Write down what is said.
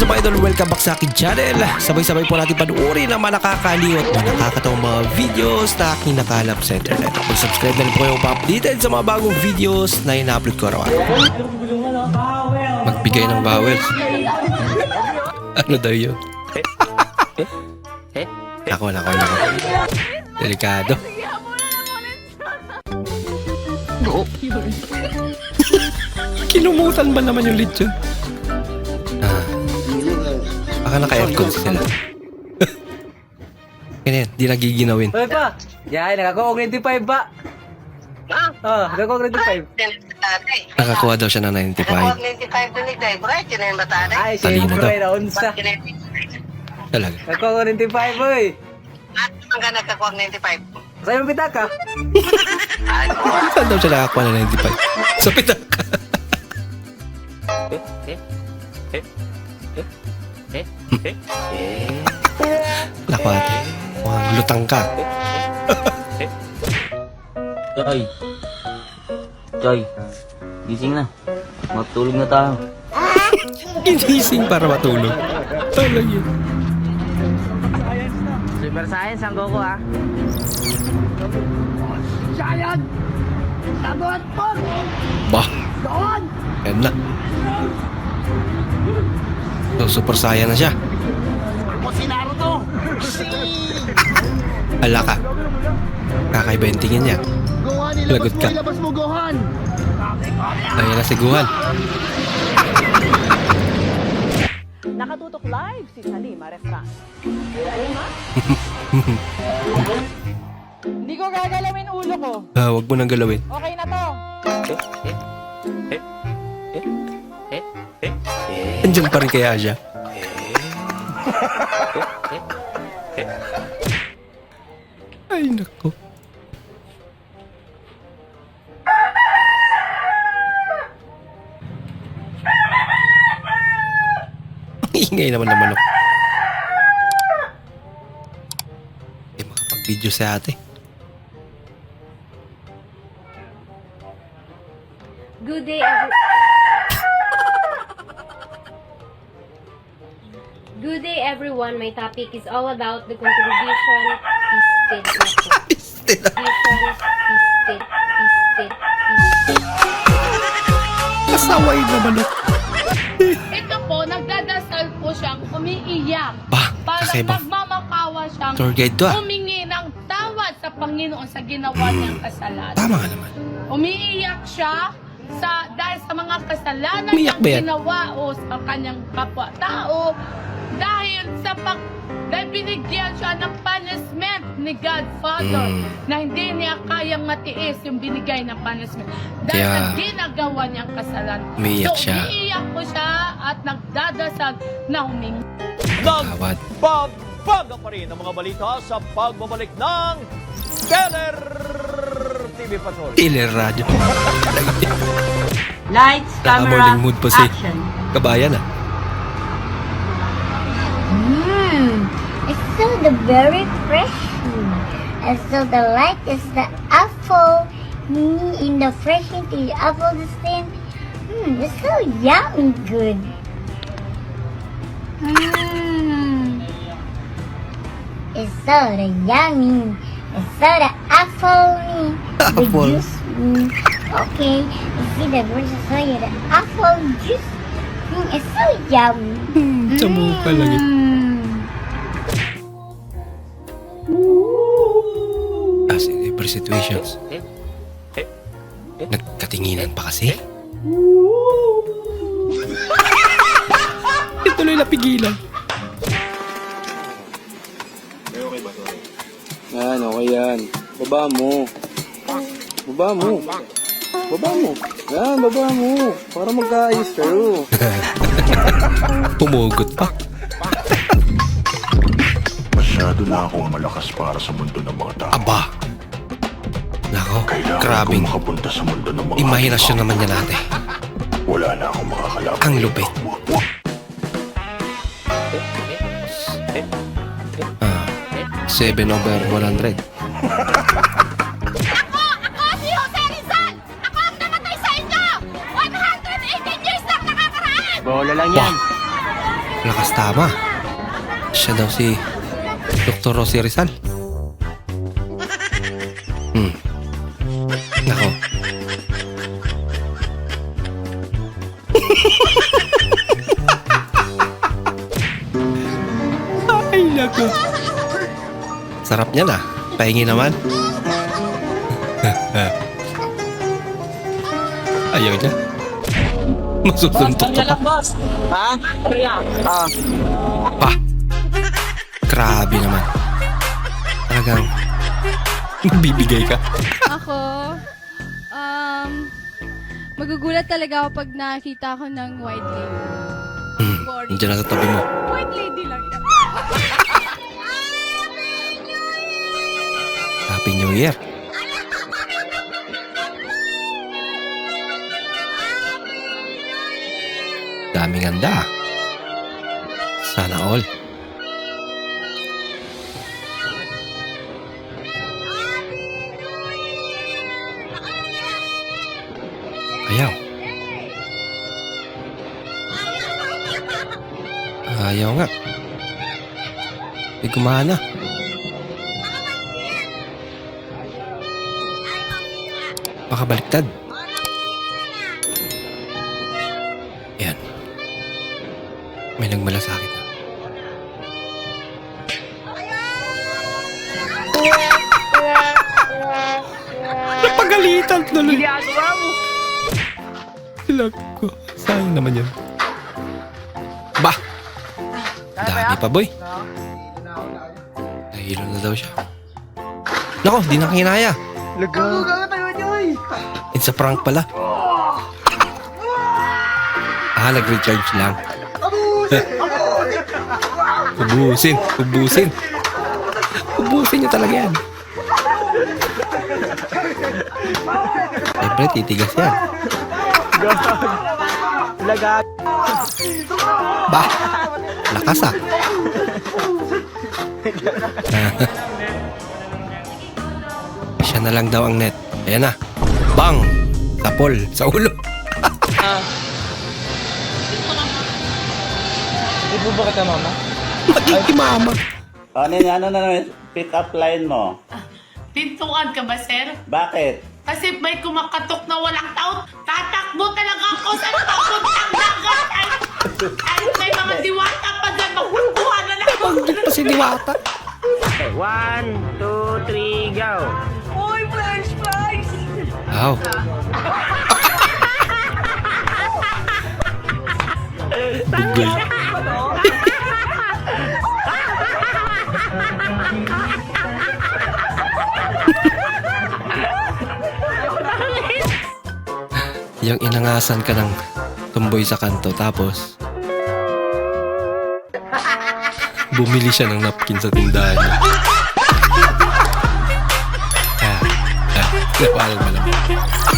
What's up idol? Welcome back sa akin channel. Sabay-sabay po natin panuorin ang mga nakakaliw at mga nakakatawang mga videos na aking nakalap sa internet. Mag-subscribe na rin po kayo pa-updated sa mga bagong videos na ina-upload ko araw-araw. Magbigay ng bawel. ano daw yun? Nako, nako, nako. Delikado. Kinumutan ba naman yung lechon? Ah. Baka naka-aircon sila. Ganyan, di nagiginawin. Hoy pa! Yan, nakakuha 95 ba? Ha? Oh, nakakuha 95. Tatay. Nakakuha daw siya ng 95. Nakakuha 95 din ni Day. Bright, yun na yung batari. Ay, Talino siyempre, daw. naunsa. Talaga. Nakakuha 95, oy. At ang ka nagkakuha 95. Sa'yo yung pitaka. Saan daw siya nakakuha ng 95? Sa pitaka. Naku ate. Mukhang lutang ka. Joy. Joy. Gising na. Matulog na tayo. Ginising para matulog. Talaga yun. Super Science, ang Goku ah. Bah. Yan na. So, super saya na siya. Ala ka. Kakaiba yung tingin niya. Lagot ka. Ayan na si Guhan. Nakatutok live si Halima Refran. Halima? Hindi ko gagalawin ulo ko. Ah, wag mo nang galawin. Okay na to. Andyan pa rin kaya siya. Ay, nako. Ingay naman naman ako. Hindi makapag-video sa ate. Good day, every- Good day, everyone. My topic is all about the contribution Pisted Network. Still, Contribution Pisted, Pisted, Pisted. kasaway naman ako. Ito po, nagdadasal po siyang umiiyak. Ba, Parang kakaiba. nagmamakawa siyang Tour guide to ah. humingi ng tawad sa Panginoon sa ginawa niyang kasalanan. Tama nga naman. Umiiyak siya sa dahil sa mga kasalanan Umiyak niyang ba yan? ginawa o sa kanyang kapwa-tao dahil sa pag dahil binigyan siya ng punishment ni God Father Mm. na hindi niya kayang matiis yung binigay na punishment dahil Kaya, sa ginagawa niyang kasalanan. umiiyak so, siya. umiiyak po siya at nagdadasal na humingi. Nagbabaga pa rin ang mga balita sa pagbabalik ng Teller TV Patrol. Killer radio. Lights, camera, action. kabayan ah. The very fresh. And so the light is the apple. Mm, in the fresh into the apple the same. Mmm, it's so yummy good. Mmm. It's so the yummy. It's so the apple. mm, The Apple. juice. Mm, okay, you see the version so the apple juice. Mm, it's so yummy. Sa situations. Nagkatinginan pa kasi. Ituloy na pigilan. Yan, okay yan. Baba mo. Baba mo. Baba mo. Yan, baba mo. Para magkaayos kayo. Pumugot pa. Masyado na akong malakas para sa mundo ng mga tao. Aba. Nako, Kailangan grabing kong makapunta sa mundo ng mga imahinasyon naman niya natin. Wala na akong makakalaban. Ang lupit. Ah, 7 over 100. Ako! Ako si Jose Rizal! Ako ang namatay sa inyo! 118 years lang nakakaraan! Bola lang yan. Lakas tama. Siya daw si Dr. Rosie Rizal. Ay, nako. Sarap niya na. Pahingi naman. Ayaw niya. Masusuntok ka pa. boss. Ha? Ah. Pa. Grabe naman. Talagang bibigay ka. Ako, um, magugulat talaga ako pag nakita ko ng white lady. Hmm. Nandiyan na sa tabi mo. White lady lang Happy New Year. Daming handa. Sana all. Ayaw. Ayaw nga. Di gumana. Baka baliktad. Yan. May nagmalasakit na. Napagalitan tuloy. Ginagawa mo. Lag ko. Sayang naman yan. Bah! Dami pa, boy. Nahilo na daw siya. Nako, di na kinaya. Lago. It's a prank pala. Ah, nag-recharge lang. Ubusin. Ubusin. Ubusin niya talaga yan. Siyempre, titigas yan. Laga. Bah! Lakas ah. Siya na lang daw ang net. Ayan na. Bang! Tapol sa ulo. Di po ba kita mama? Magkikimama. Ano yan? Ano na naman pick up line mo? Pintuan ka ba, sir? Bakit? Kasi may kumakatok na walang taon. Tatakbo talaga ako sa papuntang dagat. Ay, ay, may mga diwata pa dyan. Magkukuha na lang pa si Diwata. One, two, three, go. Wow. Bugay. Yung inangasan ka ng tumboy sa kanto tapos bumili siya ng napkin sa tindahan niya. Ah, ah, napaalam mo lang.